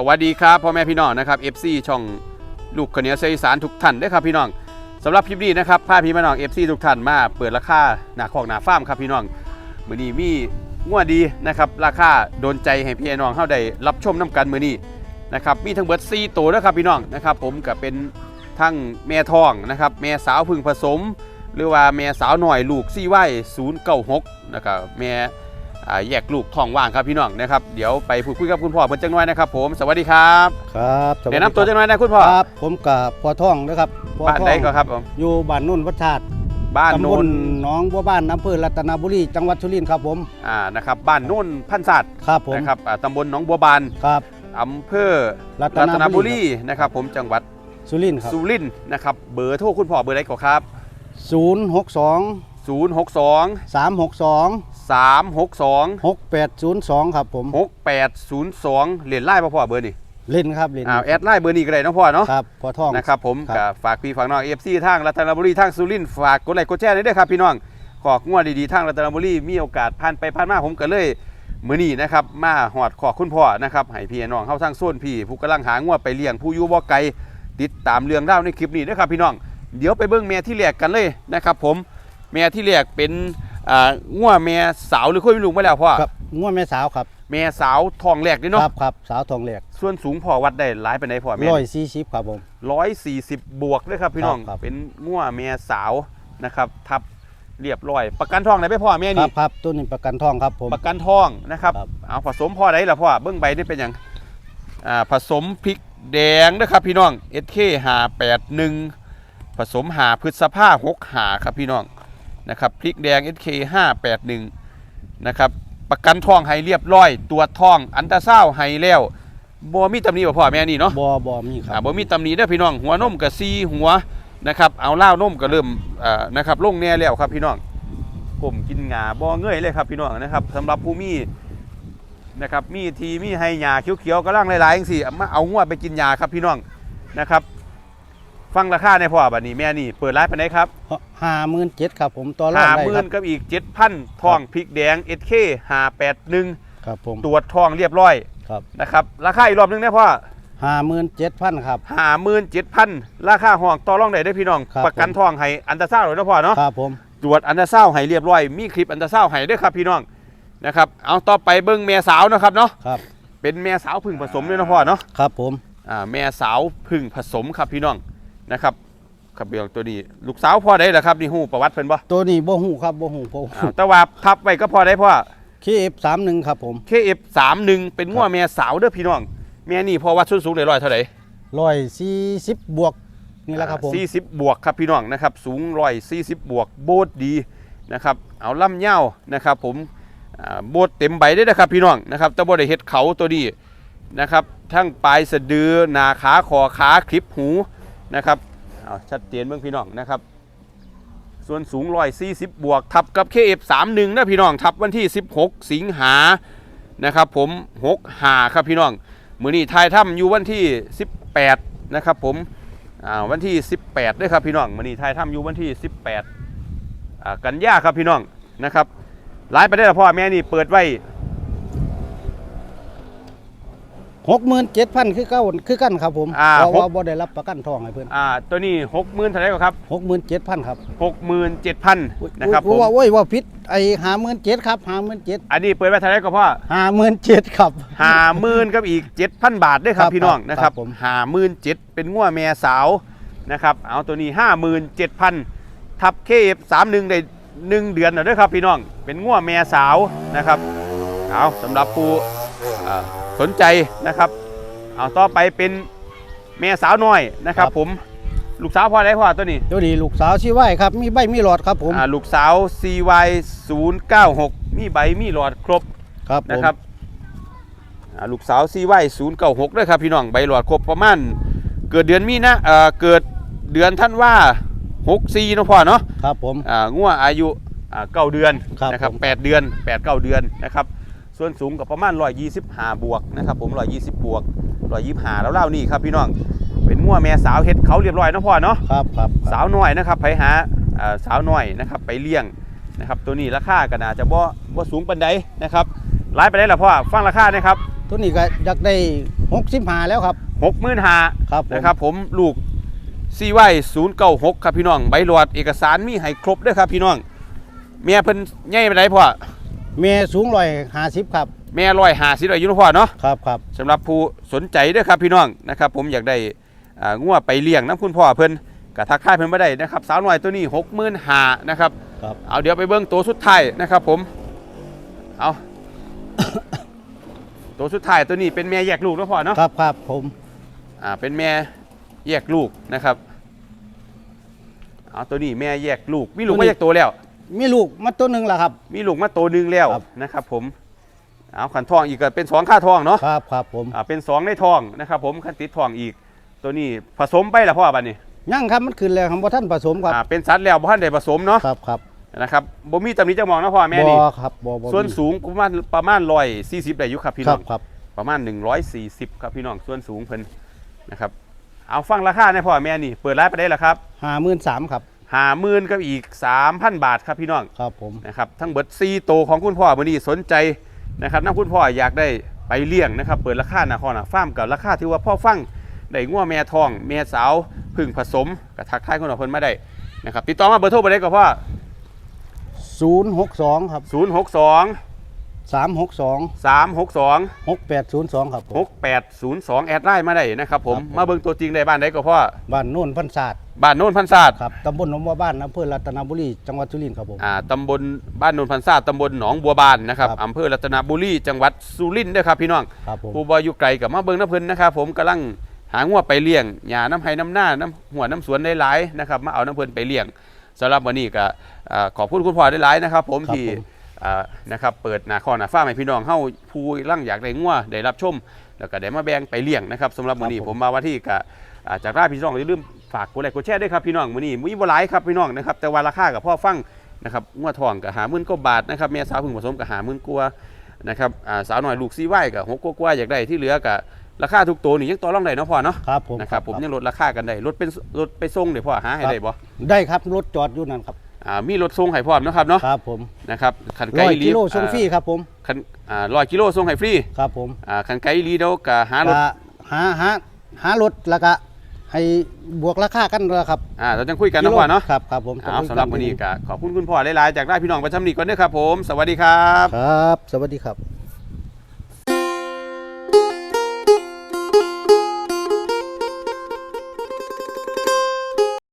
สวัสดีครับพ่อแม่พี่น้องนะครับ FC ช่องลูกขเนียวเซยอีสานทุกท่านด้วยครับพี่น้องสำหรับคลิปนี้นะครับพาพี่น้อง FC ทุกท่านมาเปิดราคาหนาคอกหนาฟาร์มครับพี่น้องมือนี้มีงวดดีนะครับราคาโดนใจให้พี่น้องเฮาได้รับชมน้กันมือนี้นะครับมีทั้งเบิร์ด4ตัวนะครับพี่น้องนะครับผมก็เป็นทั้งแม่ทองนะครับแม่สาวพึ่งผสม หรือว่าแม่สาวหน่อยลูกซี่ไว้096นะครับแม่ แยกลูกท้องว่างครับพี่น้องนะครับเดี๋ยวไปพูดคุยกับคุณพ่อเพิ่นจังน้อยนะครับผมสวัสดีครับครับสสดีแนะนำตัวจังน้อยนะคุณพ่อครับ ผมกับพ่อท่องนะครับพ่อบ้านท่องไหนก็ครับผมอยู่บ้านนุ่นวัดธาตุบ้านตำโนบลนหนองบัวบ้านอำเภอรัตนบุรีจังหวัดสุรินทร์ครับผมอ่านะครับบ้านโน่นพันศาสตร์ครับผมนะครับอ่าตำบลหนองบัวบานครับอำเภอรัรัตนบุรีนะครับผมจังหวัดสุรินทร์ครับสุรินทร์นะครับเบอร์โทรคุณพ่อเบอร์ใดก็ครับศูนย์หกสอง062สามหกสอง 362หกแปดศูนย์สองครับผม6802เหรียญไล่พ่อเบอร์นี่เล่นครับเล่นอ่าแอดไลน์เบอร์นี้ก็ได้เนาะพ่อเนาะครับพ่อท่องนะครับผมครับก็ฝากพี่ฝากน้องเอฟซีทางรัตนบุรีทางสุรินทร์ฝากกดไลค์กดแชร์ด้วยครับพี่น้องขอกงวดดีๆทางรัตนบุรีมีโอกาสผ่านไปผ่านมาผมก็เลยมื้อนี้นะครับมาหอดขอคุณพ่อนะครับให้พี่น้องเข้าทางโซนพี่ ผู้กำลังหางวดไปเลี้ยงผู้อยู่บ่ไกลติดตามเรื่องราวในคลิปนี้นะครับพี่น้อง เดี๋ยวไปเบิ่งแม่ที่แรกกันเลยนะครับผมแม่ที่แรกเป็น อ่างัวแม่สาวหรือคุยไม่รู้มาแล้วพ่อครับง้วแม่สาวครับแม่สาวทองแรกเด้คเนาะรับครับสาวทองเหล็กส่วนสูงพ่อวัดได้หลายปานใดพ่อแม่ ร้อยสี่สิบครับผมร้อยสี่สิบบวกด้วยครับพี่น้อง ครับเป็นง่วเมียสาวนะครับ ทับเรียบร้อย ประกันทองไหนไปพ่อเมียครันี่ บครับตัวนี้ประกันทองครับผม ประกันทองนะครับ ครับ เอาผสมพ่อไหนล่ะพ่อเบื้องใบนี่เป็นอย่างอ่าผสมพริกแดงนะครับพี่น้อง SK หาแปดหนึ่งผสมหาพฤษภาหกหาครับพี่น้อง นะครับพริกแดง SK ห้าแปดหนึ่งนะครับประกันทองให้เรียบร้อยตัวจทองอันตราซาวด์ให้แล้วบ่มีตำหนิบ่พ่อแม่นี่เนาะบอบอมีคอ่ารับบ่มีตำหนิเด้อพี่น้องหัวนมกับซีหัวนะครับเอาเหล้านมก็เริ่มอ่านะครับลงแน่แล้วครับพี่น้องกลมกินหงาบ่เงยเลยครับพี่น้องนะครับสำหรับผู้มีนะครับมีทีมีให้หญ้าเขียวๆก็ร่างหลายๆจังซี่เอามาเอางวดไปกินหญ้าครับพี่น้องนะครับ ฟังราคาในอยพ่อบัดนี้แม่นี่เปิดร้านไปไหนครับห้าหมื่นเจ็ดครับผมต่อรองห้าได้หมื่ครันบกับอีกเจ็ดพันทองพริกแดง SK 581ครับผมตรวจทองเรียบร้อยครับนะครับราคาอีกรอบหนึงนะพ่อห้าหมื่นเจ็ดพันครับ ห้าหมื่นเจ็ดพันราคาห้องต่อรองได้ได้อพี่น้อง ครับประกันทองให้อันตราซาวด์เลยนะพ่อเนาะ ครับผม ตรวจอันตราซาวด์ให้เรียบร้อย มีคลิปอันตราซาวด์ให้ด้วยครับพี่น้องนะครับ เอาต่อไปเบิ้งแม่สาวนะครับเนาะ ครับ เป็นแม่สาวพึ่งผสมด้วยนะพ่อเนาะ ครับผม อ่าแม่สาวพึ่งผสมครับพี่น้อง นะครับครับเบียงตัวนี้ ลูกสาวพ่อได้เหรอครับนี่หูประวัติเพิ่นบ่ตัวนี้บ่หูครับบ่หูบ่อ้าวแต่ว่าทับไว้ก็พอได้พ่อเคเอฟสามหนึ่งครับผม KF 3 1 เป็นงัวแม่สาวเด้อพี่น้องแม่นี่พอวัดส้นสูงได้ร้อยเท่าไหร่ร้อยสี่สิบบวกนี่แหละครับผม สี่สิบบวกครับพี่น้องนะครับสูงร้อยสี่สิบบวกโบดดีนะครับเอาล่ำเง่านะครับผมอ่าโบดเต็มใบได้นะครับพี่น้องนะครับแต่บ่ได้เฮ็ดเขาตัวนี้นะครับทั้งปลายสะดือหน้าขาคอขาคลิปหู นะครับเอาชัดเจนเบิ่งพี่น้องนะครับ ส่วนสูงร้อยสี่สิบบวกทับกับ KF31 นะพี่น้องทับวันที่16สิงหานะครับผม6หาครับพี่น้องมือนี้ทายถ้ำอยู่วันที่18นะครับผมอ่าวันที่ 18ด้วยครับพี่น้องมันนี้ไทยทำอยู่วันที่ 18อ่ากันยาครับพี่น้องนะครับไลฟ์ไปได้แล้วพ่อแม่นี่เปิดไว้ หกหมื่นเจ็ดพันคือเก้าคือกันครับผมอ่าเพราะหก ว่าบ่ได้รับประกันทองให้เพิ่นอ่าตัวนี้60,000เท่าไหร่ก็ครับหกหมื่นเจ็ดพันครับ67,000นะครับผมว่าโอ้ยว่าผิดไอ้ห้าหมื่นเจ็ดครับ ห้าหมื่นเจ็ดอันนี้เปิดไว้เท่าไหร่ก็พ่อห้าหมื่นเจ็ดครับ50,000กับอีก7,000บาทด้วยครับครับพี่น้องครับนะครับครับผม57,000เป็นงัวแม่สาวนะครับเอาตัวนี้57,000ทับเคฟ31ได้หนึ่งเดือนแล้วด้วยครับพี่น้องเป็นงัวแม่สาวนะครับเอาสำหรับผู้อ่า สนใจนะครับเอาต่อไปเป็นแม่สาวน้อยนะครับครับ ผมลูกสาวพ่อได้พ่อตัวนี้ตัวนี้ลูกสาวชื่อไหวครับมีใบมีหลอดครับผมอ่าลูกสาว CY 0 9 6มีใบมีหลอดครบครับผมนะครับอ่าลูกสาว CY 0 9 6ด้วยครับพี่น้องใบหลอดครบประมาณเกิดเดือนมีนะเอ่อเกิดเดือนท่านว่า6 4นาะพ่อเนาะครับผมอ่างัวอายุอ่าเก้าเดือนครับนะครับผมแปดเดือน8ปดเก้าเดือนนะครับ ส่วนสูงกับประมาณ125 บวกนะครับผม120 บวก125แล้วเล่านี่ครับพี่น้องเป็นงัวแม่สาวเฮ็ดเขาเรียบร้อยเนาะพ่อเนาะครับครับสาวน้อยนะครับไปหาอ่าสาวน้อยนะครับไปเลี้ยงนะครับตัวนี้ราคาก็น่าจะบ่บ่สูงปานใดนะครับไลฟ์ไปได้ละพ่อฟังราคานะครับตัวนี้ก็อยากได้หกสิบห้าแล้วครับหกหมื่นห้าครับผมนะครับ ผมลูกซีไว้ศูนย์เก้าหกครับพี่น้องใบหลอดเอกสารมีให้ครบเด้วยครับพี่น้องเมียเพิ่นใหญ่ไปไหนพ่อ เมียสูงร้อยห้าสิบครับ แม่ร้อยหาสิบอายุเนาะพ่อเนาะครับครับสำหรับผู้สนใจเด้วยครับพี่น้องนะครับผมอยากได้อ่างัวไปเลี้ยงน้ำคุณพ่อเพิ่นกะทักทายเพิ่นมาได้นะครับสาวน้อยตัวนี้หกหมื่นหานะครับครับ เอาเดี๋ยวไปเบิ้งตัวสุดท้ายนะครับผมเอา ตัวสุดท้ายตัวนี้เป็นแม่แยกลูกเนาะพ่อเนาะ ครับครับผม อ่าเป็นแม่แยกลูกนะครับ เอาตัวนี้แม่แยกลูกมีลูกมาแยกตัวแล้ว มีลูกมาตัวหนึ่งแล้วครับ มีลูกมาตัวหนึงแล้วครับ นะครับผมเอาขันทองอีกก็เป็นสองค่าทองเนาะครับครับผมอ่าเป็นสองในทองนะครับผมขันติดทองอีก ตัวนี้ผสมไปแล้วพ่อบัดนี้ยังครับมันขึ้นแล้วครับว่าท่านผสมครับอ่าเป็นสัตว์แล้วบ่ทันได้ผสมเนาะครับครับนะครับบ่มีตำหนิจะมองนะพ่อแม่บนี่อครับบอบอส่วนสูงประมาณประมาณ140ได้อยู่ครับพี่คน้รัอบง ครับ ประมาณ 140 ครับพี่น้องส่วนสูงเพิ่นนะครับ เอาฟังราคาในพ่อแม่นี่ เปิดร้านไปได้แล้วครับ ห้าหมื่นสามครับ หาหมื่นกับอีก 3,000 บาทครับพี่น้องครับผมนะครับทั้งเบิด4โตวของคุณพ่อมื้อนี้สนใจนะครับน้าคุณพ่ออยากได้ไปเลี้ยงนะครับ เปิดราคาหน้าคอหน้าฟาร์มกับราคาที่ว่าพ่อฟังได้งัวแม่ทองแม่สาวพึ่งผสมกับทักทายคุณพ่อเพิ่นมาได้นะครับติดต่อมาเบอร์โทรไปได้ก็พ่อศูนย์หกสองครับ062 สามหกสอง362 หกแปดศูนย์สองครับผม 6802 แอดไลน์มาได้นะครับผมครับผม มาเบิ่งตัวจริงได้บ้านใดก็พ่อบ้านโน่นพันศาสตร์ บ้านโน้นพันศาสตร์ครับตำบลหนองบัวบ้านอำเภอรัตนบุรีจังหวัดสุรินทร์ครับผมอ่าตำบลบ้านโนนพันศาสตร์ตำบลหนองบัวบานนะครับครับอำเภอรัตนบุรีจังหวัดสุรินทร์เด้อครับพี่น้องครับผมผู้บ่อยู่ไกลกับมาเบิ่งน้ำเพิ่นนะครับผมกำลังหางัวไปเลี้ยงหญ้าน้ำไห้น้ำหน้าน้ำหัวน้ำสวนได้หลายนะครับมาเอาน้ำเพิ่นไปเลี้ยงสำหรับวันนี้ก็อ่าขอบคุณคุณพ่อได้หลายนะครับ ผมครับที่ผม อ่านะครับเปิดหน้าข้อหน้าฟ้าร์มให้พี่น้องเฮาผู้ร่างอยากได้งัวได้รับชม แล้วก็ได้มาแบ่งไปเลี้ยงนะครับสำหรับวันนี้ผมมาวันที่ก็ อ่าจากราพี่น้องอย่าลืมฝากกดไลค์กดแชร์ด้วยครับพี่น้องมื้อนี้มีบ่หลายครับพี่น้องนะครับแต่ว่าราคากับพ่อฟังนะครับงัวทองก็หาหมื่นกว่าบาทนะครับแม่สาวเพึ่งผสมก็หาหมื่นกว่านะครับอ่าสาวหน่อยลูกซีไว้กับหกกว่าๆอยากได้ที่เหลือกับราคาทุกตัวนี่ยังต่อรองได้เนาะพ่อเนาะครับผมนะครับผมยังลดราคากันได้รถเป็นรถไปส่งเดี๋ยวพ่อหาให้ได้บ่ได้ครับรถจอดอยู่นั่นครับอ่ามีรถส่งให้พร้อมเนาะครับเนาะครับผมนะครับคันไกลร้อยอีหลีกิโลส่งฟรีครับผมคันอ่าร้อยกิโลส่งให้ฟรีครับผมอ่าคันไกลอีหลีเดี๋ยวก็หารถก็หาหาหารถแล้วก็ ให้บวกราคากันแล้วครับอ่าเราจะคุยกันเนาะพ่อเนาะครับครับผมเอาสำหรับวันนี้ก็ขอบคุณคุณพ่อหลายๆจากได้พี่น้องประจำนี้ก่อนเด้อครับผม สวัสดีครับ ครับ สวัสดีครับ